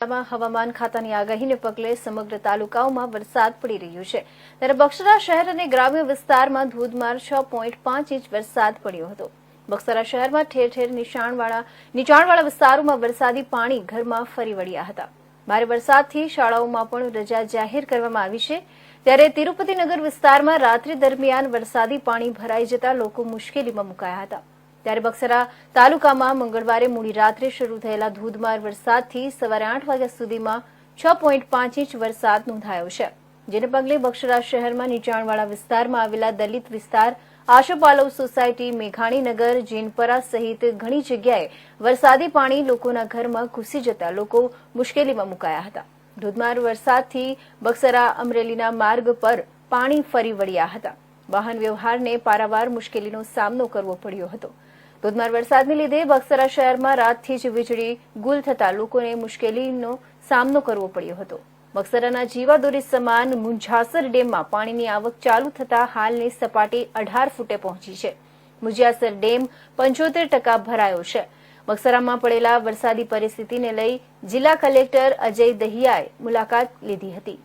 હવામાન ખાતાની આગાહીને પગલે સમગ્ર તાલુકાઓમાં વરસાદ પડી રહ્યો છે. ત્યારે બક્સરા શહેર અને ગ્રામ્ય વિસ્તારમાં ધોધમાર છ પોઈન્ટ પાંચ ઇંચ વરસાદ પડ્યો હતો. બક્સરા શહેરમાં ઠેર ઠેર નિશાણવાળા નીચાણવાળા વિસ્તારોમાં વરસાદી પાણી ઘરમાં ફરી વળ્યા હતા. ભારે વરસાદથી શાળાઓમાં પણ રજા જાહેર કરવામાં આવી છે. ત્યારે તિરુપતિનગર વિસ્તારમાં રાત્રિ દરમિયાન વરસાદી પાણી ભરાઈ જતા લોકો મુશ્કેલીમાં મુકાયા હતા. ત્યારે બક્સરા તાલુકામાં મંગળવારે મોડી રાત્રે શરૂ થયેલા ધોધમાર વરસાદથી સવારે આઠ વાગ્યા સુધીમાં છ પોઈન્ટ પાંચ ઇંચ વરસાદ નોંધાયો છે, જેને પગલે બક્સરા શહેરમાં નીચાણવાળા વિસ્તારમાં આવેલા દલિત વિસ્તાર, આશાપાલવ સોસાયટી, મેઘાણીનગર, જીનપરા સહિત ઘણી જગ્યાએ વરસાદી પાણી લોકોના ઘરમાં ઘૂસી જતા લોકો મુશ્કેલીમાં મુકાયા હતા. ધોધમાર વરસાદથી બક્સરા અમરેલીના માર્ગ પર પાણી ફરી વળ્યા હતા. વાહન વ્યવહારને પારાવાર મુશ્કેલીનો સામનો કરવો પડ્યો હતો. ધોધમાર વરસાદને લીધે બક્સરા શહેરમાં રાતથી જ વીજળી, ગુલ થતા લોકોને મુશ્કેલીનો સામનો કરવો પડ્યો હતો. બક્સરાના જીવાદોરી સમાન મુંજાસર ડેમમાં પાણીની આવક ચાલુ થતા હાલની સપાટી અઢાર ફૂટે પહોંચી છે. મુંજાસર ડેમ પંચોતેર ટકા ભરાયો છે. બક્સરામાં પડેલા વરસાદી પરિસ્થિતિને લઈ જિલ્લા કલેક્ટર અજય દહિયાએ મુલાકાત લીધી હતી.